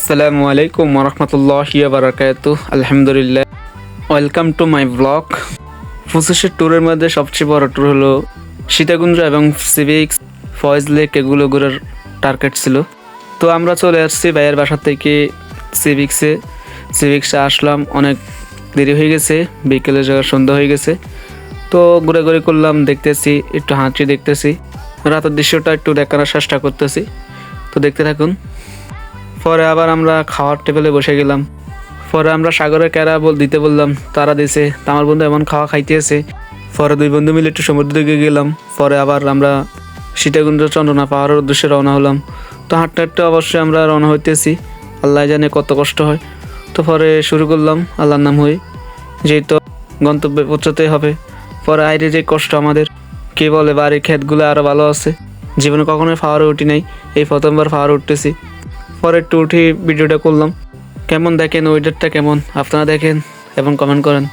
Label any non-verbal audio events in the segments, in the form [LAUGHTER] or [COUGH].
আসসালামু আলাইকুম রহমতুল্লাহ বারাকাত আলহামদুলিল্লাহ। ওয়েলকাম টু মাই ব্লগ পঁচিশের ট্যুরের মধ্যে সবচেয়ে বড় ট্যুর হলো সীতাকুণ্ড এবং সিভিক্স ফয়েজ লেক এগুলো ঘুরার টার্গেট ছিল। তো আমরা চলে আসছি ভাইয়ের বাসা থেকে সিভিক্সে সিভিক্সে আসলাম, অনেক দেরি হয়ে গেছে, বিকেলে জায়গা সন্ধ্যা হয়ে গেছে। তো ঘুরে ঘুরে করলাম, দেখতেছি, একটু হাঁচি দেখতেছি। রাতের দৃশ্যটা একটু দেখানোর চেষ্টা করতেছি। তো দেখতে থাকুন। পরে আবার আমরা খাওয়ার টেবিলে বসে গেলাম। পরে আমরা সাগরের ক্যারা বল দিতে বললাম, তারা দিছে আমার বন্ধু এমন খাওয়া খাইতেছে। পরে দুই বন্ধু মিলে একটু সমুদ্র দিকে গেলাম, পরে আবার আমরা সীতাকুণ্ড চন্দ্রনা পাহাড়ের উদ্দেশ্যে রওনা হলাম। তো হাঁটতে হাঁটতে অবশ্যই আমরা রওনা হইতেছি, আল্লাহ জানে কত কষ্ট হয়। তো পরে শুরু করলাম, আল্লাহর নাম হয়ে যেহেতু গন্তব্যে পৌঁছতে হবে। পরে আইরে যে কষ্ট আমাদের, কে বলে বাড়ির ক্ষেতগুলো আরও ভালো আছে। জীবনে কখনোই ফাওয়ারে উঠি নাই, এই প্রথমবার ফাওয়ারে উঠতেছি। পরে একটু উঠে ভিডিওটা করলাম। কেমন দেখেন ওয়েদারটা কেমন? আপনারা দেখেন এবং কমেন্ট করেন।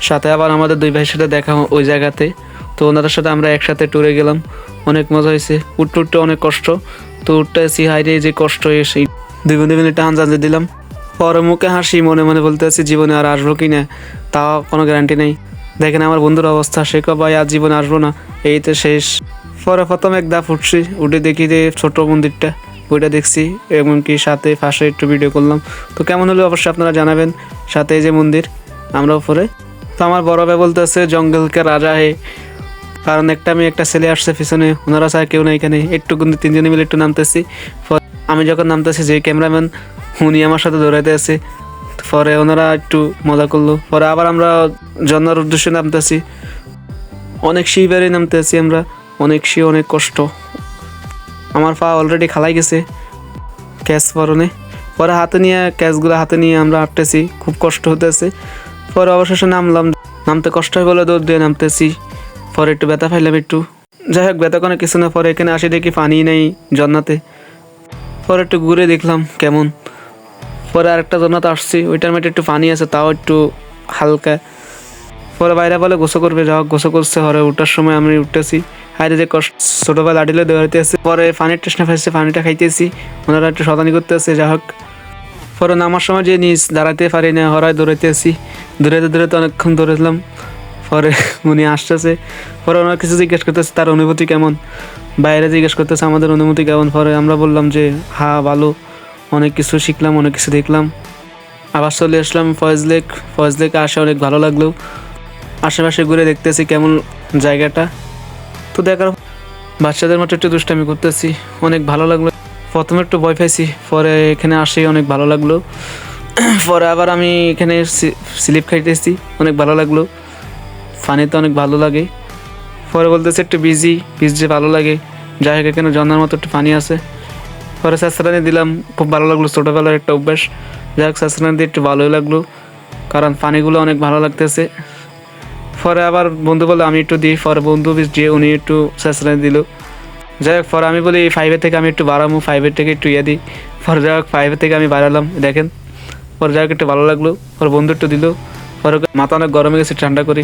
সাথে আবার আমাদের দুই ভাইয়ের সাথে দেখা ওই জায়গাতে। তো ওনাদের সাথে আমরা একসাথে ট্যুরে গেলাম। অনেক মজা হয়েছে। উঠতে উঠতে অনেক কষ্ট। তো উঠতে আসি হাইরে যে কষ্ট এসে দুই বন্ধু মিলে টান জানতে দিলাম। পরে মুখে হাসি, মনে মনে বলতে আছি, জীবনে আর আসব কি না? তাও কোনো গ্যারান্টি নেই। দেখেন আমার বন্ধুর অবস্থা, সে ভাই, আর জীবনে আসব না। এই তো শেষ। পরে প্রথম এক দা ফুটছি, উঠে দেখি যে ছোট মন্দিরটা। ওইটা দেখছি, এমনকি সাথে পাশে একটু ভিডিও করলাম। তো কেমন হলো অবশ্যই আপনারা জানাবেন, সাথে এই যে মন্দির, আমরা উপরে। তো আমার বড় ভাই বলতেছে, জঙ্গলকে রাজা হে। কারণ একটা আমি একটা ছেলে আসছে পিছনে, ওনারা চায় কেউ না এখানে। একটু কিন্তু তিনজনে মিলে একটু নামতেছি। পর- আমি যখন নামতেছি, যে ক্যামেরাম্যান, উনি আমার সাথে দৌড়াইতে আছে। পরে ওনারা একটু মজা করল। পরে আবার আমরা জন্নার উদ্দেশ্যে নামতেছি। অনেক শিবারে নামতেছি আমরা। অনেক শি অনেক কষ্ট। আমার পা অলরেডি খালাই গেছে। ক্যাশ পরনে। পরে হাতে নিয়ে ক্যাশগুলো হাতে নিয়ে আমরা হাঁটতেছি, খুব কষ্ট হতেছে। পরে অবশেষে নামলাম। নামতে কষ্ট হয়ে বলে দৌড় দিয়ে নামতেছি। পরে একটু ব্যথা পাইলাম একটু। যাই হোক, ব্যথা কোনো কিছু না, পরে এখানে আসি দেখি পানি নেই জন্নাতে। পরে একটু ঘুরে দেখলাম কেমন। পরে আরেকটা জন্নাতে আসছি, ওইটার মধ্যে একটু পানি আছে, তাও একটু হালকা। পরে বাইরে বলে গোসল করবে, যাও, গোসল করছে হরে উঠার সময় আমি উঠতেছি। হাইরে যে কষ্ট। ছোটোবেলা লাডিলে দেওয়াতে আছে পরে পানির টেস্ট ফেলছে পানিটা খাইতেছি। ওনারা একটু সদানি করতেছে, যা হোক। পরে নামার সময় যে নিজ দাঁড়াতে পারি না, হরায় দৌড়াইতে আসি দৌড়াইতে দৌড়াইতে অনেকক্ষণ দৌড়াইলাম। পরে উনি আসতেছে। পরে ওনার কিছু জিজ্ঞেস করতেছে, তার অনুভূতি কেমন? বাইরে জিজ্ঞেস করতেছে, আমাদের অনুভূতি কেমন? পরে আমরা বললাম যে, হা, ভালো। অনেক কিছু শিখলাম, অনেক কিছু দেখলাম। আবার চলে আসলাম ফয়েজ লেক। ফয়েজ লেকে আসে, অনেক ভালো লাগল। আশেপাশে ঘুরে দেখতেছি কেমন জায়গাটা। তো দেখার বাচ্চাদের মতো একটু দুষ্টামি করতেছি। অনেক ভালো লাগল। প্রথমে একটু ভয় পাইছি, পরে এখানে আসি অনেক ভালো লাগল। [CLEARS THROAT] পরে আবার আমি এখানে স্লিপ খাইতেছি, অনেক ভালো লাগল। ফানিতে অনেক ভালো লাগে। পরে বলতেছে একটু বিজি বিজ ভালো লাগে। যাই হোক, এখানে জন্নার মতো একটু পানি আছে। পরে শাসরানি দিলাম, খুব ভালো লাগল ছোটোবেলার একটা অভ্যাস। যাই হোক শাসরানি দিয়ে একটু ভালোই লাগল। কারণ পানিগুলো অনেক ভালো লাগতেছে। পরে আবার বন্ধু বলে আমি একটু দিই। পরে বন্ধু যে উনি একটু শাসরানি দিল। যাই হোক, পরে আমি বলি ফাইভের থেকে আমি একটু বাড়াবো ফাইভের থেকে একটু ইয়ে দিই। পরে যাই হোক ফাইভের থেকে আমি বাড়ালাম, দেখেন। পরে যাই হোক, একটু ভালো লাগল। পরে বন্ধু একটু দিল। পরে মাথা অনেক গরমে গেছে ঠান্ডা করি।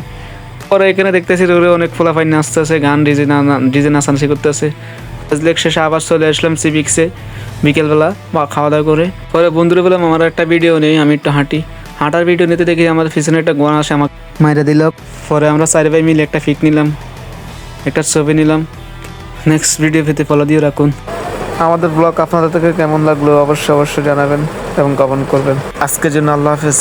পরে এখানে দেখতেছি ওরে অনেক ফোলাফাই নাচতেছে, গান ডিজে না ডিজে নাচানাচি করতেছে। লেক শেষে আবার চলে আসলাম সিভিক্সে বিকেলবেলা, বা খাওয়া দাওয়া করে। পরে বন্ধুরা বললাম আমার একটা ভিডিও নেই, আমি একটু হাঁটি। হাঁটার ভিডিও নিতে দেখি আমাদের পিছনে একটা গোয়া আসে আমাকে মাইরে দিল। পরে আমরা চারি ভাই মিলে একটা ফিক নিলাম, একটা ছবি নিলাম। নেক্সট ভিডিও পেতে ফলো দিয়ে রাখুন। আমাদের ব্লগ আপনাদের থেকে কেমন লাগল অবশ্যই অবশ্যই জানাবেন এবং কমেন্ট করবেন। আজকের জন্য আল্লাহ হাফেজ।